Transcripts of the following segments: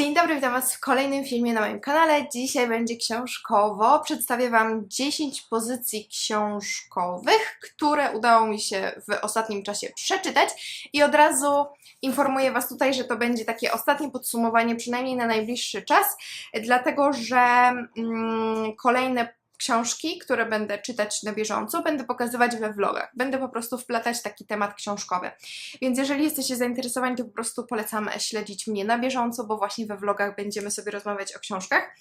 Dzień dobry, witam Was w kolejnym filmie na moim kanale. Dzisiaj będzie książkowo. Przedstawię Wam 10 pozycji książkowych, które udało mi się w ostatnim czasie przeczytać i od razu informuję Was tutaj, że to będzie takie ostatnie podsumowanie, przynajmniej na najbliższy czas, dlatego że mm, kolejne książki, które będę czytać na bieżąco, będę pokazywać we vlogach. Będę po prostu wplatać taki temat książkowy. Więc jeżeli jesteście zainteresowani, to po prostu polecam śledzić mnie na bieżąco, bo właśnie we vlogach będziemy sobie rozmawiać o książkach.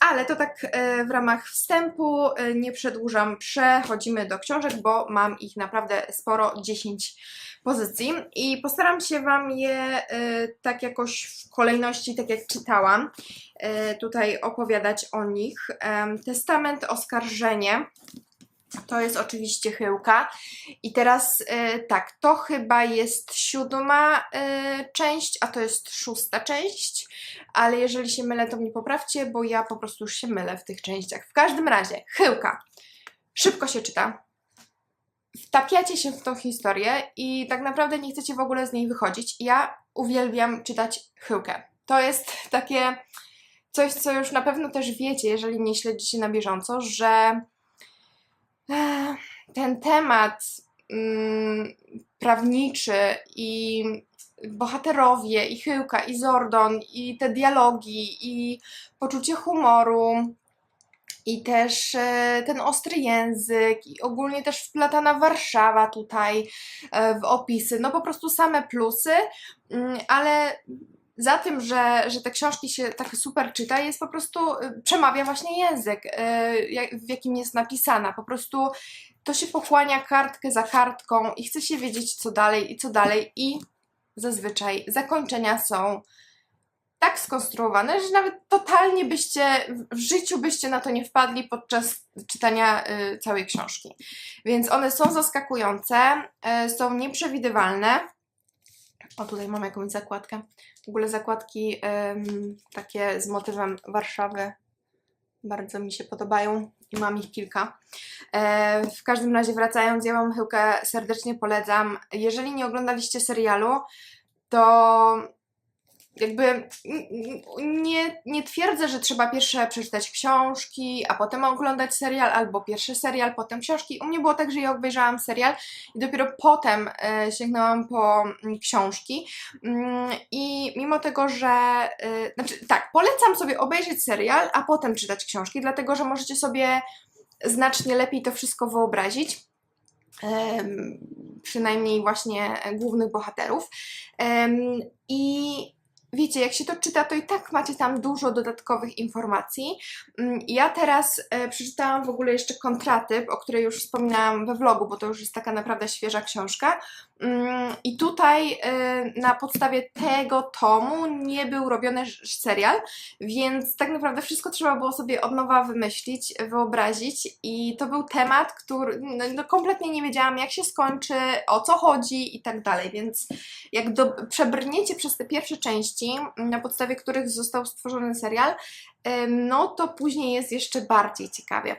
Ale to tak e, w ramach wstępu, e, nie przedłużam, przechodzimy do książek, bo mam ich naprawdę sporo, 10 pozycji i postaram się Wam je e, tak jakoś w kolejności, tak jak czytałam, tutaj opowiadać o nich. Testament, oskarżenie. To jest oczywiście chyłka. I teraz e, tak, to chyba jest siódma e, część, a to jest szósta część. Ale jeżeli się mylę, to mnie poprawcie, bo ja po prostu już się mylę w tych częściach. W każdym razie, chyłka. Szybko się czyta. Wtapiacie się w tą historię i tak naprawdę nie chcecie w ogóle z niej wychodzić. Ja uwielbiam czytać chyłkę. To jest takie coś, co już na pewno też wiecie, jeżeli mnie śledzicie na bieżąco, że e, ten temat mm, prawniczy i bohaterowie, i Chyłka, i Zordon, i te dialogi, i poczucie humoru, i też e, ten ostry język, i ogólnie też wplatana Warszawa tutaj e, w opisy. No po prostu same plusy, mm, ale za tym, że, że te książki się tak super czyta, jest po prostu, y, przemawia właśnie język, y, w jakim jest napisana. Po prostu to się pochłania kartkę za kartką i chce się wiedzieć, co dalej i co dalej. I zazwyczaj zakończenia są tak skonstruowane, że nawet totalnie byście, w- życiu byście na to nie wpadli podczas czytania y, całej książki. Więc one są zaskakujące, są nieprzewidywalne. O, tutaj mam jakąś zakładkę. W ogóle zakładki em, takie z motywem Warszawy bardzo mi się podobają i mam ich kilka. E, w każdym razie wracając, ja Wam chyłkę serdecznie polecam. Jeżeli nie oglądaliście serialu, to jakby nie, nie twierdzę, że trzeba pierwsze przeczytać książki, a potem oglądać serial, albo pierwszy serial, potem książki. U mnie było tak, że ja obejrzałam serial i dopiero potem e, sięgnęłam po mm, książki. Mm, I mimo tego, że. e, znaczy, tak, polecam sobie obejrzeć serial, a potem czytać książki, dlatego że możecie sobie znacznie lepiej to wszystko wyobrazić. Przynajmniej właśnie głównych bohaterów. I wiecie, jak się to czyta, to i tak macie tam dużo dodatkowych informacji. Mm, Ja teraz e, przeczytałam w ogóle jeszcze kontratyp, o której już wspominałam we vlogu, bo to już jest taka naprawdę świeża książka. Mm, I tutaj e, na podstawie tego tomu nie był robiony serial, więc tak naprawdę wszystko trzeba było sobie od nowa wymyślić, wyobrazić i to był temat, który no, no kompletnie nie wiedziałam jak się skończy, o co chodzi i tak dalej, więc jak do, przebrniecie przez te pierwsze części, na podstawie których został stworzony serial, em, no to później jest jeszcze bardziej ciekawie.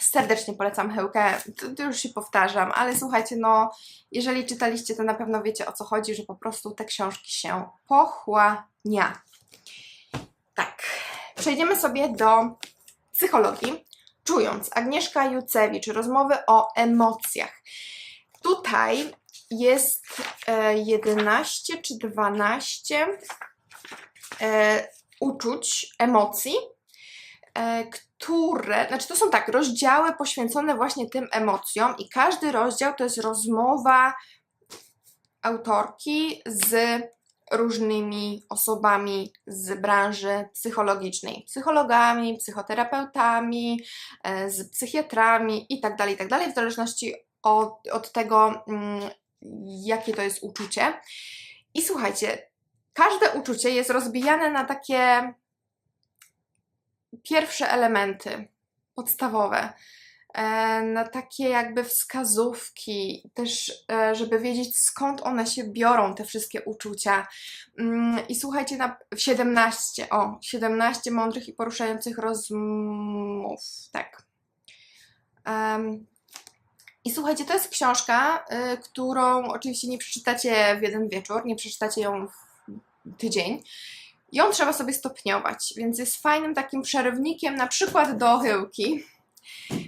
Serdecznie polecam Hełkę, to, to już się powtarzam, ale słuchajcie, no jeżeli czytaliście, to na pewno wiecie o co chodzi, że po prostu te książki się pochłania. Tak, przejdziemy sobie do psychologii. Czując, Agnieszka Jucewicz, rozmowy o emocjach. Tutaj jest e, 11 czy 12 e, uczuć, emocji, e, które, znaczy to są tak, rozdziały poświęcone właśnie tym emocjom i każdy rozdział to jest rozmowa autorki z różnymi osobami z branży psychologicznej, psychologami, psychoterapeutami, e, z psychiatrami i tak dalej, i tak w zależności od, od tego, mm, jakie to jest uczucie. I słuchajcie, każde uczucie jest rozbijane na takie pierwsze elementy podstawowe, e, na takie jakby wskazówki, też e, żeby wiedzieć skąd one się biorą, te wszystkie uczucia. Mm, I słuchajcie, na, w 17, o, 17 mądrych i poruszających rozmów, tak. I słuchajcie, to jest książka, y, którą oczywiście nie przeczytacie w jeden wieczór, nie przeczytacie ją w tydzień. Ją trzeba sobie stopniować, więc jest fajnym takim przerywnikiem na przykład do chyłki,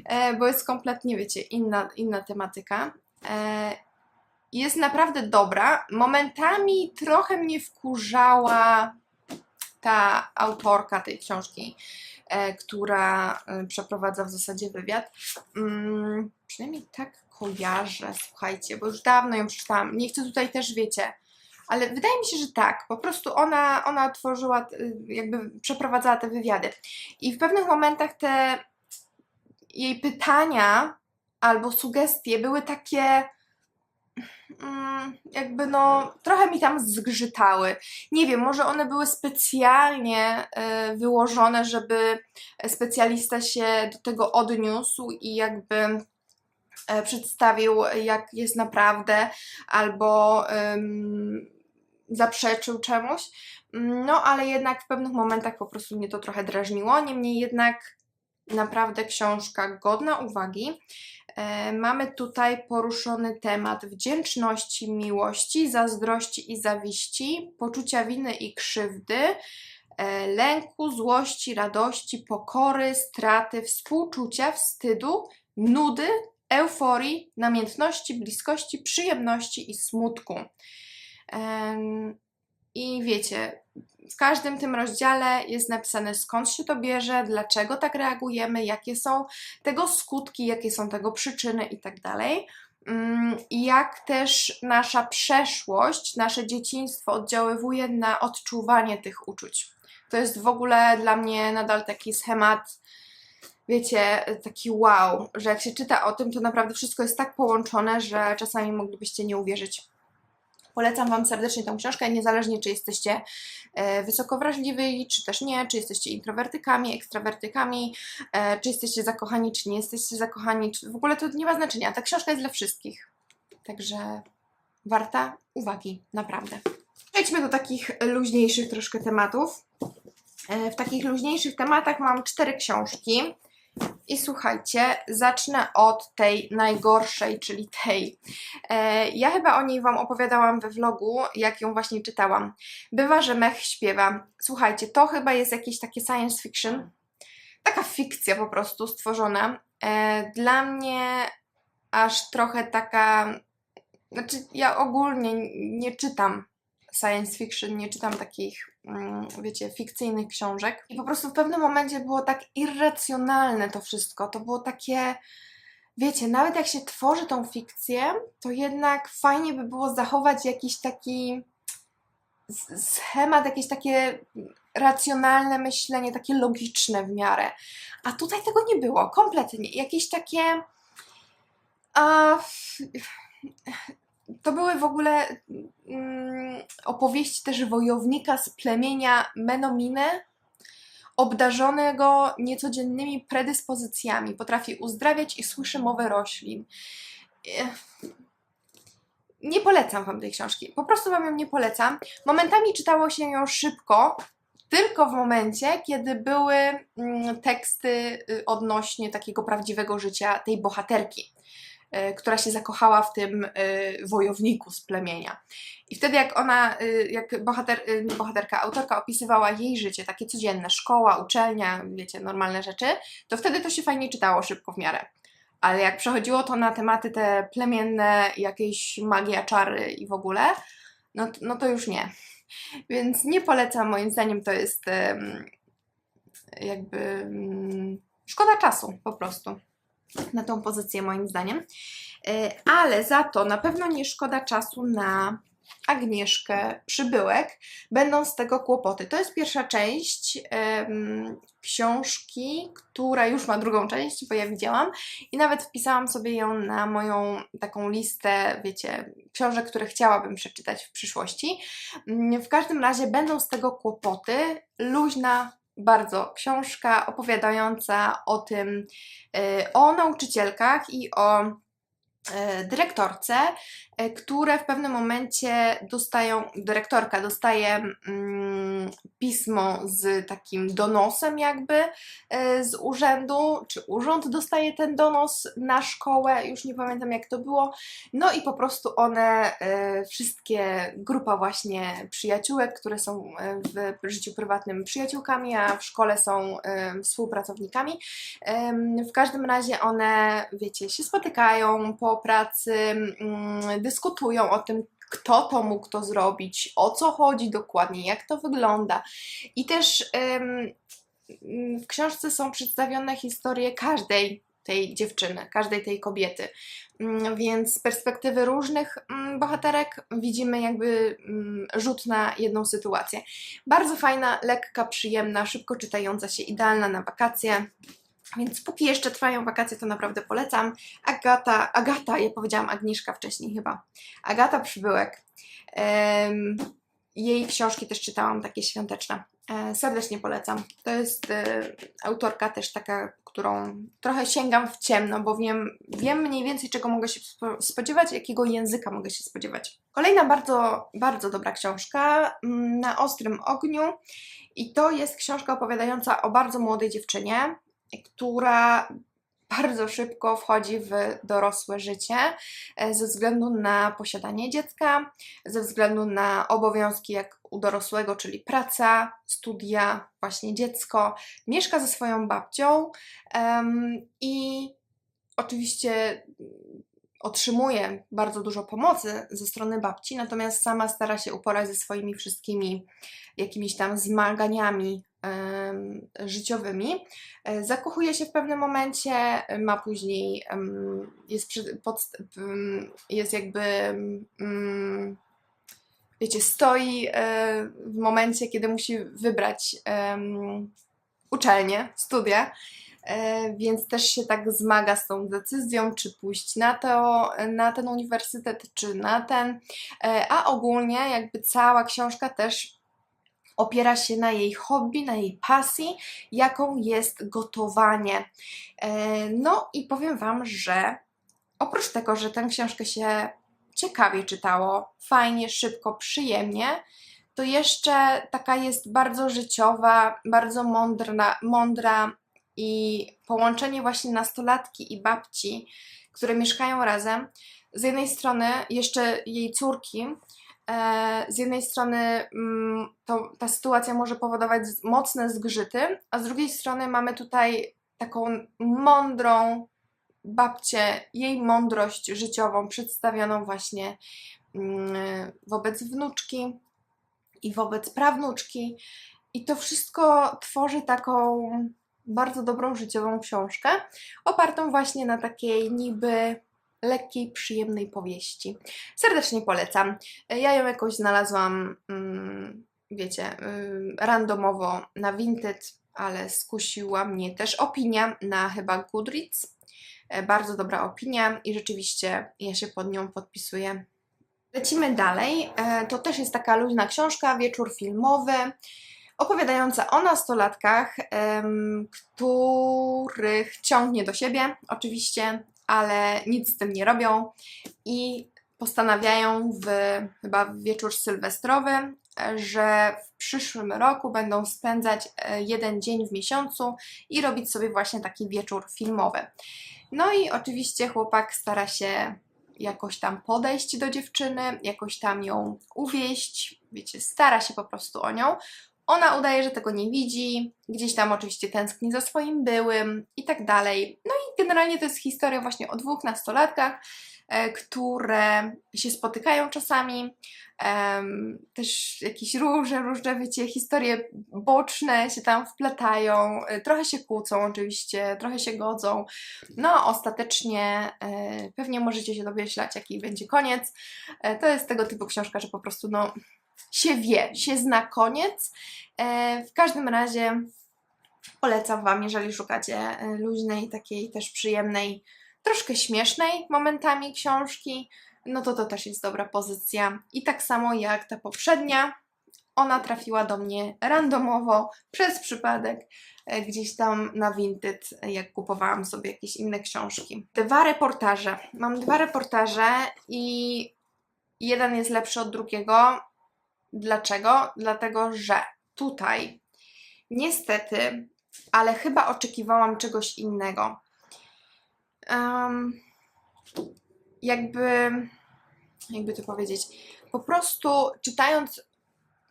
e, bo jest kompletnie, wiecie, inna, inna tematyka. E, jest naprawdę dobra. Momentami trochę mnie wkurzała ta autorka tej książki, e, która przeprowadza w zasadzie wywiad. Mm, przynajmniej tak kojarzę, słuchajcie, bo już dawno ją przeczytałam. Nie chcę tutaj też, wiecie, ale wydaje mi się, że tak. Po prostu ona, ona tworzyła, y, jakby przeprowadzała te wywiady. I w pewnych momentach te jej pytania albo sugestie były takie mm, jakby no trochę mi tam zgrzytały. Nie wiem, może one były specjalnie y, wyłożone, żeby specjalista się do tego odniósł i jakby y, przedstawił jak jest naprawdę albo ym, zaprzeczył czemuś. No ale jednak w pewnych momentach po prostu mnie to trochę drażniło. Niemniej jednak naprawdę książka godna uwagi. E, mamy tutaj poruszony temat wdzięczności, miłości, zazdrości i zawiści, poczucia winy i krzywdy, e, lęku, złości, radości, pokory, straty, współczucia, wstydu, nudy, euforii, namiętności, bliskości, przyjemności i smutku. I wiecie, w każdym tym rozdziale jest napisane skąd się to bierze, dlaczego tak reagujemy, jakie są tego skutki, jakie są tego przyczyny i tak. Mm, I jak też nasza przeszłość, nasze dzieciństwo oddziaływuje na odczuwanie tych uczuć. To jest w ogóle dla mnie nadal taki schemat, wiecie, taki wow, że jak się czyta o tym, to naprawdę wszystko jest tak połączone, że czasami moglibyście nie uwierzyć. Polecam Wam serdecznie tę książkę, niezależnie czy jesteście e, wysoko wrażliwi, czy też nie, czy jesteście introwertykami, ekstrawertykami, e, czy jesteście zakochani, czy nie jesteście zakochani, w ogóle to nie ma znaczenia. Ta książka jest dla wszystkich. Także warta uwagi, naprawdę. Przejdźmy do takich luźniejszych troszkę tematów. E, w takich luźniejszych tematach mam cztery książki. I słuchajcie, zacznę od tej najgorszej, czyli tej. E, ja chyba o niej Wam opowiadałam we vlogu, jak ją właśnie czytałam. Bywa, że mech śpiewa. Słuchajcie, to chyba jest jakieś takie science fiction. Taka fikcja po prostu stworzona. E, dla mnie aż trochę taka. Znaczy, ja ogólnie nie czytam science fiction, nie czytam takich, wiecie, fikcyjnych książek. I po prostu w pewnym momencie było tak irracjonalne to wszystko. To było takie, wiecie, nawet jak się tworzy tą fikcję, to jednak fajnie by było zachować jakiś taki schemat, jakieś takie racjonalne myślenie, takie logiczne w miarę. A tutaj tego nie było, kompletnie. Jakieś takie. A, to były w ogóle mm, opowieści też wojownika z plemienia Menomine, obdarzonego niecodziennymi predyspozycjami. Potrafi uzdrawiać i słyszy mowę roślin. Nie polecam Wam tej książki. Po prostu Wam ją nie polecam. Momentami czytało się ją szybko, tylko w momencie, kiedy były mm, teksty y, odnośnie takiego prawdziwego życia tej bohaterki. E, która się zakochała w tym e, wojowniku z plemienia. I wtedy jak ona, e, jak bohater, bohaterka, autorka opisywała jej życie, takie codzienne, szkoła, uczelnia, wiecie, normalne rzeczy, to wtedy to się fajnie czytało szybko w miarę. Ale jak przechodziło to na tematy te plemienne, jakieś magia, czary i w ogóle, no, no to już nie. Więc nie polecam, moim zdaniem to jest jakby mm, szkoda czasu po prostu na tą pozycję moim zdaniem. E, ale za to na pewno nie szkoda czasu na Agnieszkę Przybyłek. Będą z tego kłopoty. To jest pierwsza część um, książki, która już ma drugą część, bo ja widziałam i nawet wpisałam sobie ją na moją taką listę, wiecie, książek, które chciałabym przeczytać w przyszłości. Mm, w każdym razie będą z tego kłopoty. Luźna, bardzo książka opowiadająca o tym, e, o nauczycielkach i o e, dyrektorce, które w pewnym momencie dostają, dyrektorka dostaje mm, pismo z takim donosem jakby e, z urzędu, czy urząd dostaje ten donos na szkołę, już nie pamiętam jak to było, no i po prostu one, e, wszystkie, grupa właśnie przyjaciółek, które są e, w życiu prywatnym przyjaciółkami, a w szkole są e, współpracownikami, w każdym razie one, wiecie, się spotykają po pracy, mm, dyskutują o tym, kto to mógł to zrobić, o co chodzi dokładnie, jak to wygląda. I też w książce są przedstawione historie każdej tej dziewczyny, każdej tej kobiety. Mm, Więc z perspektywy różnych mm, bohaterek widzimy jakby mm, rzut na jedną sytuację. Bardzo fajna, lekka, przyjemna, szybko czytająca się, idealna na wakacje. Więc póki jeszcze trwają wakacje, to naprawdę polecam. Agata, Agata, ja powiedziałam Agnieszka wcześniej chyba. Agata Przybyłek. Jej książki też czytałam, takie świąteczne. E, serdecznie polecam. To jest e, autorka też taka, którą trochę sięgam w ciemno, bo wiem, wiem mniej więcej czego mogę się spo- spodziewać, jakiego języka mogę się spodziewać. Kolejna bardzo, bardzo dobra książka mm, na ostrym ogniu i to jest książka opowiadająca o bardzo młodej dziewczynie, która bardzo szybko wchodzi w dorosłe życie e, ze względu na posiadanie dziecka, ze względu na obowiązki jak u dorosłego, czyli praca, studia, właśnie dziecko. Mieszka ze swoją babcią em, i oczywiście otrzymuje bardzo dużo pomocy ze strony babci, natomiast sama stara się uporać ze swoimi wszystkimi jakimiś tam zmaganiami życiowymi. E, Zakochuje się w pewnym momencie, ma później, jest, pod, jest jakby, em, wiecie, stoi e, w momencie, kiedy musi wybrać uczelnię, studia, więc też się tak zmaga z tą decyzją, czy pójść na, to, na ten uniwersytet, czy na ten, E, a ogólnie jakby cała książka też opiera się na jej hobby, na jej pasji, jaką jest gotowanie. E, No i powiem Wam, że oprócz tego, że tę książkę się ciekawie czytało, fajnie, szybko, przyjemnie, to jeszcze taka jest bardzo życiowa, bardzo mądra, mądra i połączenie właśnie nastolatki i babci, które mieszkają razem. Z jednej strony jeszcze jej córki, E, z jednej strony mm, to, ta sytuacja może powodować mocne zgrzyty, a z drugiej strony mamy tutaj taką mądrą babcię, jej mądrość życiową przedstawioną właśnie mm, wobec wnuczki i wobec prawnuczki. I to wszystko tworzy taką bardzo dobrą życiową książkę, opartą właśnie na takiej niby lekkiej, przyjemnej powieści. Serdecznie polecam. Ja ją jakoś znalazłam, mm, wiecie, y, randomowo na Vinted, ale skusiła mnie też opinia na chyba Goodreads. E, Bardzo dobra opinia i rzeczywiście ja się pod nią podpisuję. Lecimy dalej. E, To też jest taka luźna książka, wieczór filmowy, opowiadająca o nastolatkach, których ciągnie do siebie, oczywiście, ale nic z tym nie robią i postanawiają w chyba wieczór sylwestrowy, że w przyszłym roku będą spędzać e, jeden dzień w miesiącu i robić sobie właśnie taki wieczór filmowy. No i oczywiście chłopak stara się jakoś tam podejść do dziewczyny, jakoś tam ją uwieść, wiecie, stara się po prostu o nią. Ona udaje, że tego nie widzi, gdzieś tam oczywiście tęskni za swoim byłym i tak dalej. No i generalnie to jest historia właśnie o dwóch nastolatkach, e, które się spotykają czasami. Też jakieś różne, różne, wiecie, historie boczne się tam wpletają. e, Trochę się kłócą oczywiście, trochę się godzą. No, ostatecznie e, pewnie możecie się domyślać, jaki będzie koniec. To jest tego typu książka, że po prostu no, się wie, się zna koniec. E, w każdym razie polecam Wam, jeżeli szukacie e, luźnej, takiej też przyjemnej, troszkę śmiesznej momentami książki, no to to też jest dobra pozycja. I tak samo jak ta poprzednia, ona trafiła do mnie randomowo, przez przypadek, e, gdzieś tam na Vinted, jak kupowałam sobie jakieś inne książki. Dwa reportaże. Mam dwa reportaże i jeden jest lepszy od drugiego. Dlaczego? Dlatego, że tutaj niestety, ale chyba oczekiwałam czegoś innego. Um, jakby, jakby to powiedzieć, po prostu czytając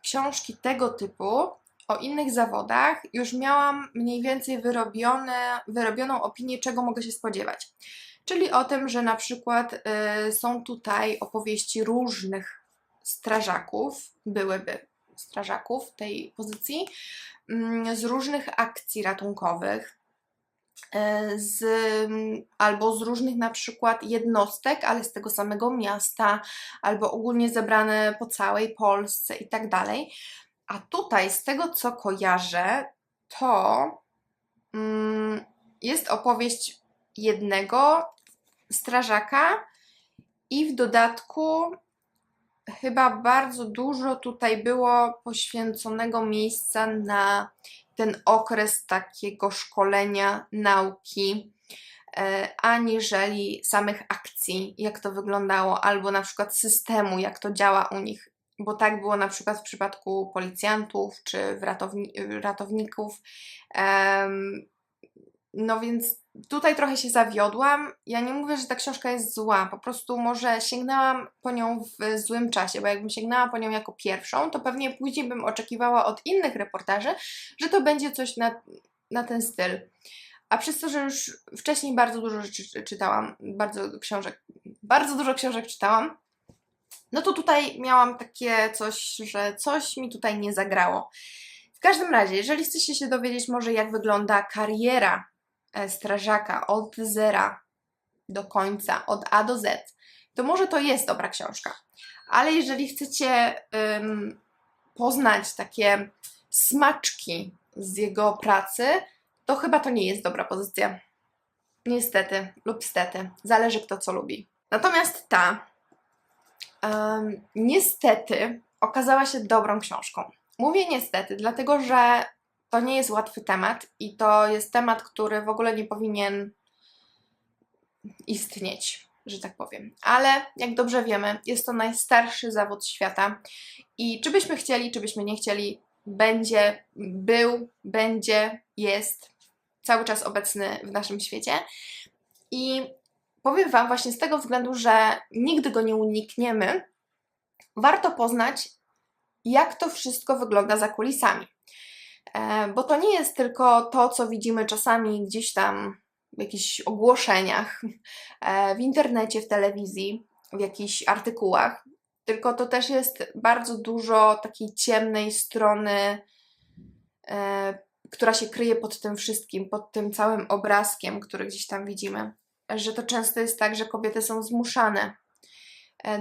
książki tego typu o innych zawodach, już miałam mniej więcej wyrobione, wyrobioną opinię, czego mogę się spodziewać. Czyli o tym, że na przykład y, są tutaj opowieści różnych strażaków, byłyby strażaków tej pozycji, y, z różnych akcji ratunkowych, y, z, albo z różnych na przykład jednostek, ale z tego samego miasta, albo ogólnie zebrane po całej Polsce i tak dalej. A tutaj, z tego co kojarzę, to mm, jest opowieść jednego strażaka i w dodatku chyba bardzo dużo tutaj było poświęconego miejsca na ten okres takiego szkolenia, nauki, e, aniżeli samych akcji, jak to wyglądało, albo na przykład systemu, jak to działa u nich. Bo tak było na przykład w przypadku policjantów czy ratowni ratowników. No więc tutaj trochę się zawiodłam. Ja nie mówię, że ta książka jest zła, po prostu może sięgnęłam po nią w złym czasie, bo jakbym sięgnęła po nią jako pierwszą, to pewnie później bym oczekiwała od innych reportaży, że to będzie coś na, na ten styl. A przez to, że już wcześniej bardzo dużo rzeczy czytałam, bardzo książek, bardzo dużo książek czytałam, no to tutaj miałam takie coś, że coś mi tutaj nie zagrało. W każdym razie, jeżeli chcecie się dowiedzieć może jak wygląda kariera strażaka od zera do końca, od A do Z, to może to jest dobra książka. Ale jeżeli chcecie um, poznać takie smaczki z jego pracy, to chyba to nie jest dobra pozycja. Niestety lub stety. Zależy kto co lubi. Natomiast ta um, niestety okazała się dobrą książką. Mówię niestety, dlatego że to nie jest łatwy temat i to jest temat, który w ogóle nie powinien istnieć, że tak powiem. Ale jak dobrze wiemy, jest to najstarszy zawód świata i czy byśmy chcieli, czy byśmy nie chcieli, będzie, był, będzie, jest cały czas obecny w naszym świecie. I powiem Wam właśnie z tego względu, że nigdy go nie unikniemy, warto poznać, jak to wszystko wygląda za kulisami. E, bo to nie jest tylko to, co widzimy czasami gdzieś tam w jakichś ogłoszeniach, e, w internecie, w telewizji, w jakichś artykułach, tylko to też jest bardzo dużo takiej ciemnej strony, e, która się kryje pod tym wszystkim, pod tym całym obrazkiem, który gdzieś tam widzimy. Że to często jest tak, że kobiety są zmuszane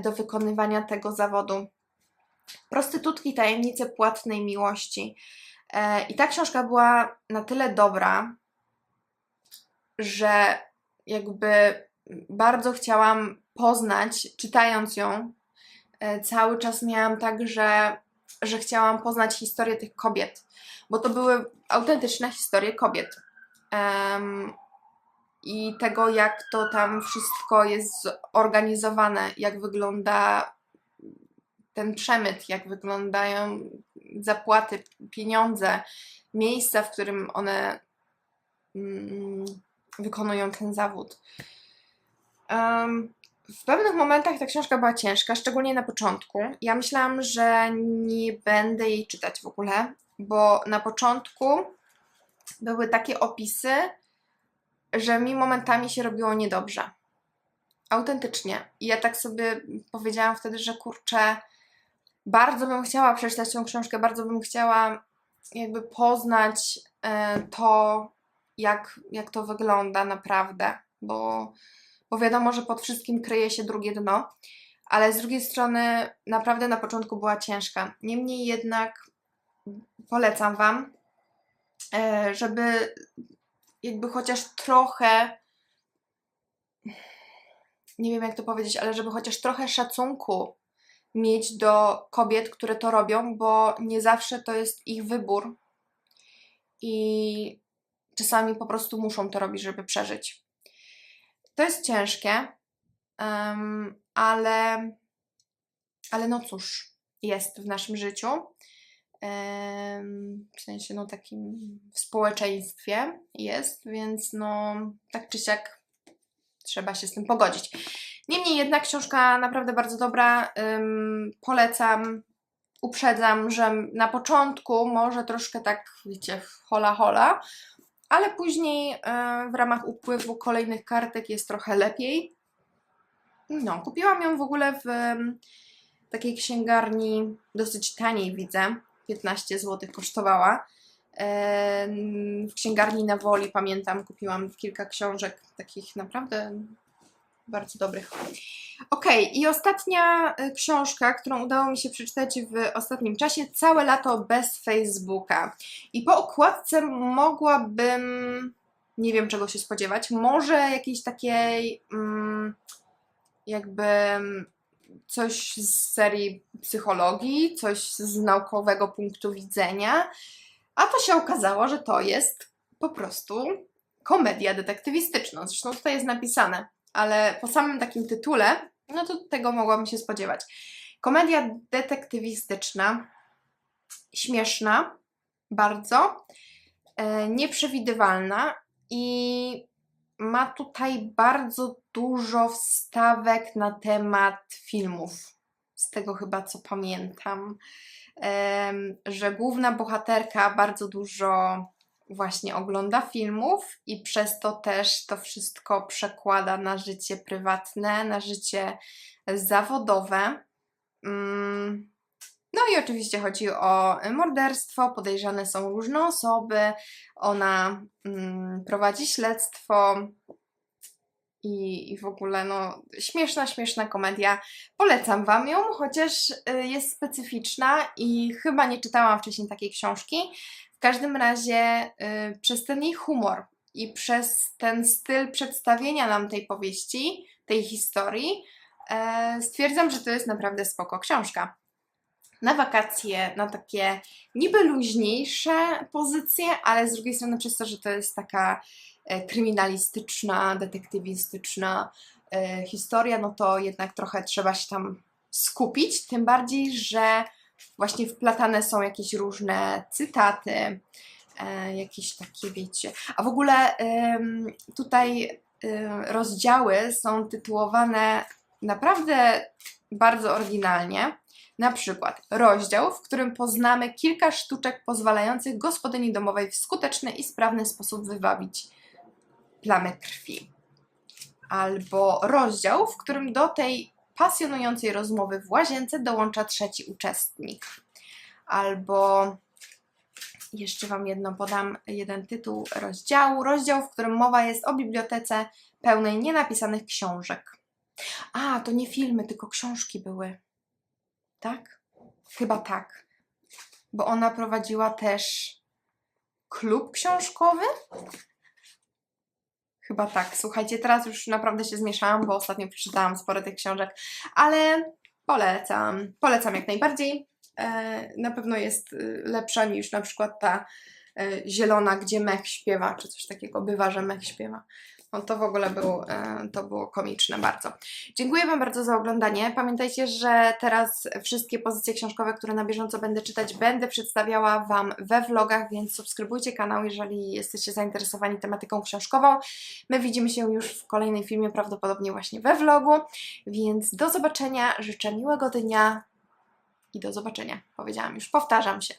do wykonywania tego zawodu. Prostytutki, tajemnice płatnej miłości. E, I ta książka była na tyle dobra, że jakby bardzo chciałam poznać, czytając ją, e, cały czas miałam tak, że, że chciałam poznać historię tych kobiet, bo to były autentyczne historie kobiet. Um, I tego, jak to tam wszystko jest zorganizowane, jak wygląda ten przemyt, jak wyglądają zapłaty, pieniądze, miejsca, w którym one mm, wykonują ten zawód. W pewnych momentach ta książka była ciężka, szczególnie na początku. Ja myślałam, że nie będę jej czytać w ogóle, bo na początku były takie opisy, że mi momentami się robiło niedobrze. Autentycznie. I ja tak sobie powiedziałam wtedy, że kurczę, bardzo bym chciała przeczytać tę książkę, bardzo bym chciała jakby poznać e, to, jak, jak to wygląda naprawdę, bo, bo wiadomo, że pod wszystkim kryje się drugie dno, ale z drugiej strony naprawdę na początku była ciężka. Niemniej jednak polecam Wam, e, żeby jakby chociaż trochę nie wiem jak to powiedzieć, ale żeby chociaż trochę szacunku mieć do kobiet, które to robią, bo nie zawsze to jest ich wybór i czasami po prostu muszą to robić, żeby przeżyć. To jest ciężkie, um, ale ale no cóż, jest w naszym życiu. W sensie, no takim w społeczeństwie jest, więc no tak czy siak trzeba się z tym pogodzić. Niemniej jednak książka naprawdę bardzo dobra. Polecam, uprzedzam, że na początku może troszkę tak, wiecie, hola hola, ale później y, w ramach upływu kolejnych kartek jest trochę lepiej. No, kupiłam ją w ogóle w ym, takiej księgarni dosyć taniej, widzę. 15 zł kosztowała. W księgarni na Woli, pamiętam, kupiłam kilka książek takich naprawdę bardzo dobrych. Okej, i ostatnia y, książka, którą udało mi się przeczytać w ostatnim czasie, Całe lato bez Facebooka. I po okładce mogłabym, nie wiem czego się spodziewać, może jakiejś takiej mm, jakby coś z serii psychologii, coś z naukowego punktu widzenia, a to się okazało, że to jest po prostu komedia detektywistyczna. Zresztą tutaj jest napisane, ale po samym takim tytule, no to tego mogłabym się spodziewać. Komedia detektywistyczna, śmieszna, bardzo, e, nieprzewidywalna. I ma tutaj bardzo dużo wstawek na temat filmów. Z tego chyba co pamiętam, em, że główna bohaterka bardzo dużo właśnie ogląda filmów i przez to też to wszystko przekłada na życie prywatne, na życie zawodowe. Mm, No i oczywiście chodzi o morderstwo, podejrzane są różne osoby, ona mm, prowadzi śledztwo i, i w ogóle no śmieszna, śmieszna komedia. Polecam Wam ją, chociaż y, jest specyficzna i chyba nie czytałam wcześniej takiej książki. Każdym razie y, przez ten jej humor i przez ten styl przedstawienia nam tej powieści, tej historii, e, stwierdzam, że to jest naprawdę spoko książka. Na wakacje, na takie niby luźniejsze pozycje, ale z drugiej strony przez to, że to jest taka e, kryminalistyczna, detektywistyczna e, historia, no to jednak trochę trzeba się tam skupić, tym bardziej, że właśnie wplatane są jakieś różne cytaty, e, jakieś takie, wiecie. A w ogóle tutaj em, rozdziały są tytułowane naprawdę bardzo oryginalnie. Na przykład rozdział, w którym poznamy kilka sztuczek pozwalających gospodyni domowej w skuteczny i sprawny sposób wywabić plamy krwi. Albo rozdział, w którym do tej pasjonującej rozmowy w łazience dołącza trzeci uczestnik. Albo jeszcze Wam jedno podam, jeden tytuł rozdziału. Rozdział, w którym mowa jest o bibliotece pełnej nienapisanych książek. A, to nie filmy, tylko książki były. Tak? Chyba tak. Bo ona prowadziła też klub książkowy? Chyba tak. Słuchajcie, teraz już naprawdę się zmieszałam, bo ostatnio przeczytałam sporo tych książek, ale polecam. Polecam jak najbardziej. E, na pewno jest y, lepsza niż na przykład ta e, zielona, gdzie mech śpiewa, czy coś takiego. Bywa, że mech śpiewa. To w ogóle był, e, to było komiczne bardzo. Dziękuję Wam bardzo za oglądanie. Pamiętajcie, że teraz wszystkie pozycje książkowe, które na bieżąco będę czytać, będę przedstawiała Wam we vlogach, więc subskrybujcie kanał, jeżeli jesteście zainteresowani tematyką książkową. My widzimy się już w kolejnym filmie, prawdopodobnie właśnie we vlogu, więc do zobaczenia. Życzę miłego dnia i do zobaczenia. Powiedziałam już, powtarzam się.